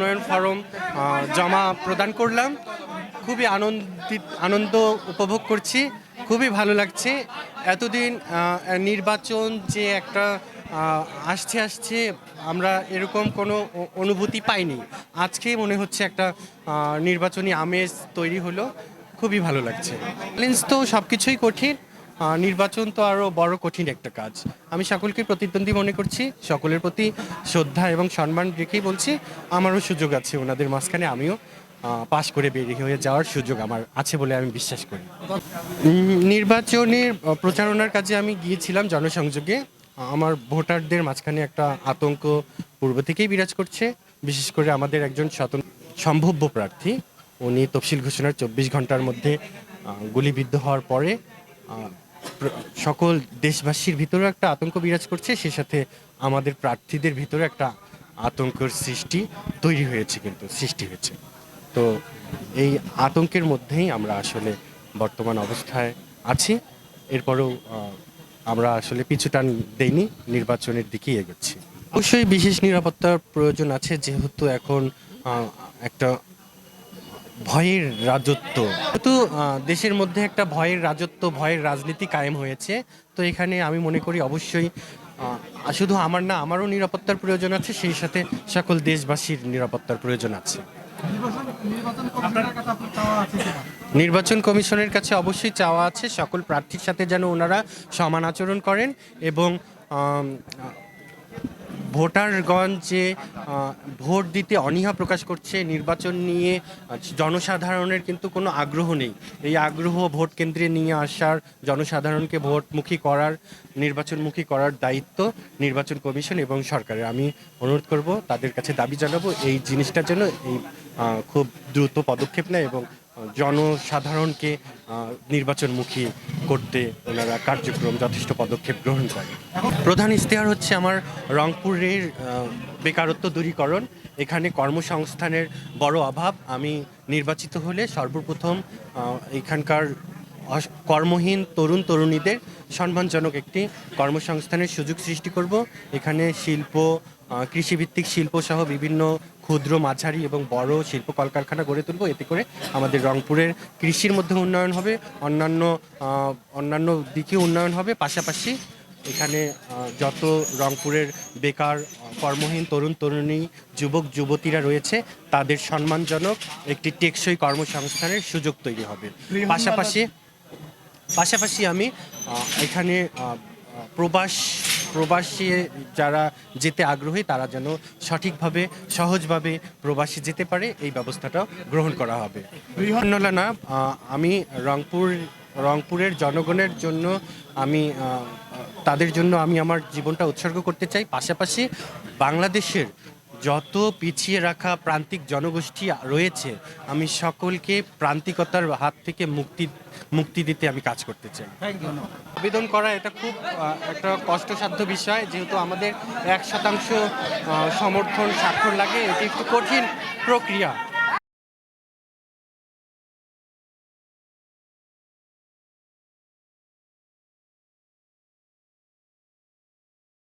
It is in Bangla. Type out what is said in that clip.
মনোনয়ন ফরম জমা প্রদান করলাম। খুবই আনন্দিত, আনন্দ উপভোগ করছি। খুবই ভালো লাগছে। এতদিন নির্বাচন যে একটা আসছে আসছে, আমরা এরকম কোনো অনুভূতি পাইনি। আজকেই মনে হচ্ছে একটা নির্বাচনী আমেজ তৈরি হলো। খুবই ভালো লাগছে। চ্যালেঞ্জ তো সব কিছুই কঠিন। নির্বাচন তো আরও বড় কঠিন একটা কাজ। আমি সকলকে প্রতিদ্বন্দ্বী মনে করছি, সকলের প্রতি শ্রদ্ধা এবং সম্মান রেখেই বলছি, আমারও সুযোগ আছে ওনাদের মাঝখানে, আমিও পাশ করে বেরিয়ে হয়ে যাওয়ার সুযোগ আমার আছে বলে আমি বিশ্বাস করি। নির্বাচনের প্রচারণার কাজে আমি গিয়েছিলাম জনসংযোগে। আমার ভোটারদের মাঝখানে একটা আতঙ্ক পূর্ব থেকেই বিরাজ করছে, বিশেষ করে আমাদের একজন স্বতন্ত্র সম্ভাব্য প্রার্থী। উনি তফসিল ঘোষণার চব্বিশ ঘণ্টার মধ্যে গুলিবিদ্ধ হওয়ার প্র- সকল দেশবাসীর ভিতরেও একটা আতঙ্ক বিরাজ করছে, সে সাথে আমাদের প্রার্থীদের ভিতরে একটা আতঙ্কের সৃষ্টি তৈরি হয়েছে কিন্তু, সৃষ্টি হয়েছে। তো এই আতঙ্কের মধ্যেই আমরা আসলে বর্তমান অবস্থায় আছি। এরপরেও আমরা আসলে পিছুটান দেইনি, নির্বাচনের দিকেই এগোচ্ছি। অবশ্যই বিশেষ নিরাপত্তার প্রয়োজন আছে, যেহেতু এখন একটা ভয়ের রাজত্ব। আহ, দেশের মধ্যে একটা ভয়ের রাজত্ব ভয়ের রাজনীতি কায়েম হয়েছে তো এখানে আমি মনে করি অবশ্যই শুধু আমার না আমারও নিরাপত্তার প্রয়োজন আছে সেই সাথে সকল দেশবাসীর নিরাপত্তার প্রয়োজন আছে। নির্বাচন কমিশনের কাছে অবশ্যই চাওয়া আছে সকল প্রার্থীর সাথে যেন ওনারা সমান আচরণ করেন এবং ভোটারগণ যে ভোট দিতে অনীহা প্রকাশ করছে, নির্বাচন নিয়ে জনসাধারণের কিন্তু কোনো আগ্রহ নেই। এই আগ্রহ ভোট কেন্দ্রে নিয়ে আসার, জনসাধারণকে ভোটমুখী করার, নির্বাচনমুখী করার দায়িত্ব নির্বাচন কমিশন এবং সরকারের। আমি অনুরোধ করব, তাদের কাছে দাবি জানাব, এই জিনিসটার জন্য এই খুব দ্রুত পদক্ষেপ নেয় এবং জনসাধারণকে নির্বাচনমুখী করতে ওনারা কার্যক্রম যথেষ্ট পদক্ষেপ গ্রহণ করে প্রধান ইশতেহার হচ্ছে আমার রংপুরের বেকারত্ব দূরীকরণ। এখানে কর্মসংস্থানের বড় অভাব। আমি নির্বাচিত হলে সর্বপ্রথম এখানকার কর্মহীন তরুণ তরুণীদের সম্মানজনক একটি কর্মসংস্থানের সুযোগ সৃষ্টি করব। এখানে শিল্প কৃষিভিত্তিক শিল্প সহ বিভিন্ন ক্ষুদ্র মাঝারি এবং বড় শিল্প কলকারখানা গড়ে তুলব। এতে করে আমাদের রংপুরের কৃষির মধ্যে উন্নয়ন হবে অন্যান্য অন্যান্য দিকে উন্নয়ন হবে। পাশাপাশি এখানে যত রংপুরের বেকার কর্মহীন তরুণ তরুণী যুবক যুবতীরা রয়েছে তাদের সম্মানজনক একটি টেকসই কর্মসংস্থানের সুযোগ তৈরি হবে। পাশাপাশি পাশাপাশি আমি এখানে প্রবাস, প্রবাসী যারা যেতে আগ্রহী, তারা যেন সঠিকভাবে, সহজভাবে প্রবাসী যেতে পারে, এই ব্যবস্থাটাও গ্রহণ করা হবে। বৃহন্নলা না আমি রংপুর, রংপুরের জনগণের জন্য আমি তাদের জন্য আমি আমার জীবনটা উৎসর্গ করতে চাই। পাশাপাশি বাংলাদেশের যত পিছিয়ে রাখা প্রান্তিক জনগোষ্ঠী রয়েছে আমি সকলকে প্রান্তিকতার হাত থেকে মুক্তি মুক্তি দিতে আমি কাজ করতে চাই। আবেদন করা এটা খুব একটা কষ্টসাধ্য বিষয় যেহেতু আমাদের এক শতাংশ সমর্থন স্বাক্ষর লাগে এটি একটু কঠিন প্রক্রিয়া।